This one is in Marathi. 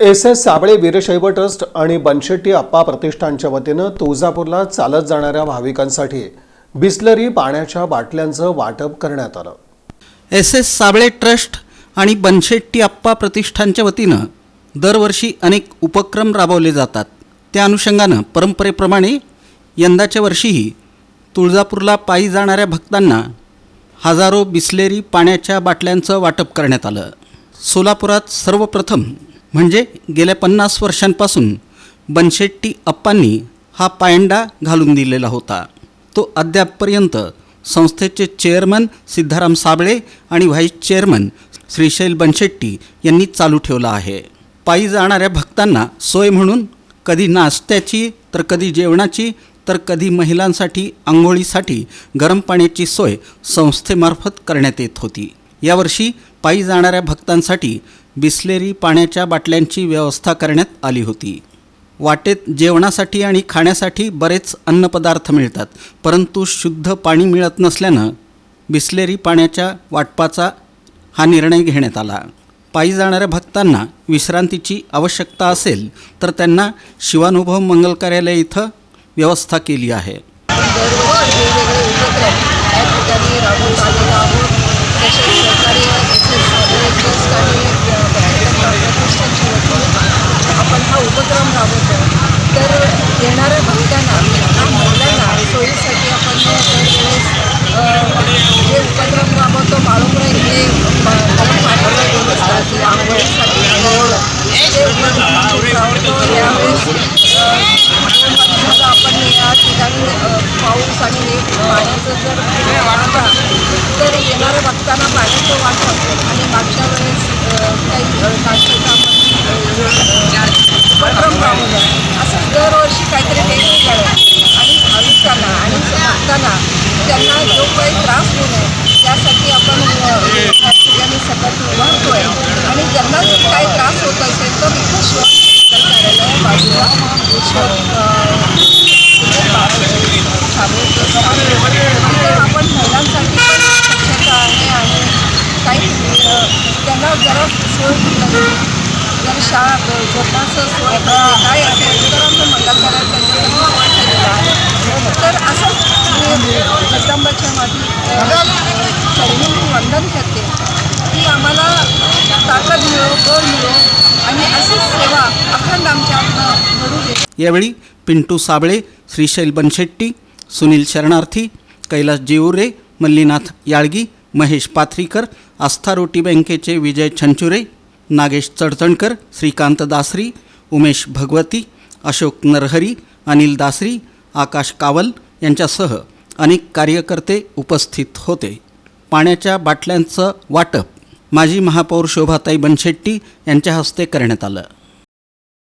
S S Sable Veerashaiva trust आणि बनशेट्टी अप्पा प्रतिष्ठानच्या वतीनं तुळजापूरला चालत जाणाऱ्या भाविकांसाठी बिस्लरी पाण्याच्या बाटल्यांचं वाटप करण्यात आलं. एस एस साबळे ट्रस्ट आणि बनशेट्टी अप्पा प्रतिष्ठानच्या वतीनं दरवर्षी अनेक उपक्रम राबवले जातात. त्या अनुषंगानं परंपरेप्रमाणे यंदाच्या वर्षीही तुळजापूरला पायी जाणाऱ्या भक्तांना हजारो बिस्लेरी पाण्याच्या बाटल्यांचं वाटप करण्यात आलं. सोलापुरात सर्वप्रथम म्हणजे गेल्या पन्नास वर्षांपासून बनशेट्टी अप्पांनी हा पायंडा घालून दिलेला होता. तो अद्यापपर्यंत संस्थेचे चेअरमन सिद्धाराम साबळे आणि व्हाईस चेअरमन श्रीशैल बनशेट्टी यांनी चालू ठेवला आहे. पायी जाणाऱ्या भक्तांना सोय म्हणून कधी नाश्त्याची तर कधी जेवणाची तर कधी महिलांसाठी आंघोळीसाठी गरम पाण्याची सोय संस्थेमार्फत करण्यात येत होती. यावर्षी पायी जाणाऱ्या भक्तांसाठी बिस्लेरी पाण्याच्या बाटल्यांची व्यवस्था करण्यात आली होती. वाटेत जेवणासाठी आणि खाण्यासाठी बरेच अन्नपदार्थ मिळतात परंतु शुद्ध पाणी मिळत नसल्यानं बिस्लेरी पाण्याच्या वाटपाचा हा निर्णय घेण्यात आला. पायी जाणाऱ्या भक्तांना विश्रांतीची आवश्यकता असेल तर त्यांना शिवानुभव मंगल कार्यालय इथं व्यवस्था केली आहे दरवर्षी वेगवेगळे उपक्रम या ठिकाणी राबवत आलेलो आहोत तसेच सरकारी एस एस ट्रस्ट आणि प्रतिष्ठानची वतीने आपण हा उपक्रम राबवतो तर येणाऱ्या भक्तांना आणि महिलांना सोयीसाठी आपण दरवेळेस अ, जे उपक्रम राबवतो बाळूमुळे हे गरम पाण्याला घेऊन असतात किंवा आंघोळीसाठी आंघोळ ते उपक्रम राबवतो यावेळेस अ, आता आपण या ठिकाणी पाऊस आणि पाण्याचं जर वाढता तर येणाऱ्या भक्तांना पाण्याचं वाटप आणि मागच्या वेळेस काही अ, आपण उपक्रम राबवला असं दरवर्षी काहीतरी वेगवेगळं आणि भाविकांना आणि भक्तांना त्यांना जो काही त्रास होऊ नये त्यासाठी आपण अ, या ठिकाणी सतत उभारतोय आणि ज्यांना जर काही त्रास होत असेल तर इथं शिवाय कार्यालय बाजूला विश्व तिथे आपण महिलांसाठी पण स्वच्छता आहे. आणि काही त्यांना जरा सोय नसेल जर शाळा झोपण्याचं सोय काय असेल तर आमचं मंगल कार्यालय यावेळी पिंटू साबळे श्रीशैल बनशेट्टी सुनील शरणार्थी कैलास जेऊरे मल्लीनाथ याळगी महेश पाथरीकर आस्था रोटी बँकेचे विजय छंचुरे नागेश चडचणकर श्रीकांत दासरी उमेश भगवती अशोक नरहरी अनिल दासरी आकाश कावल यांच्यासह अनेक कार्यकर्ते उपस्थित होते. पाण्याच्या बाटल्यांचं वाटप माजी महापौर शोभाताई बनशेट्टी यांच्या हस्ते करण्यात आलं.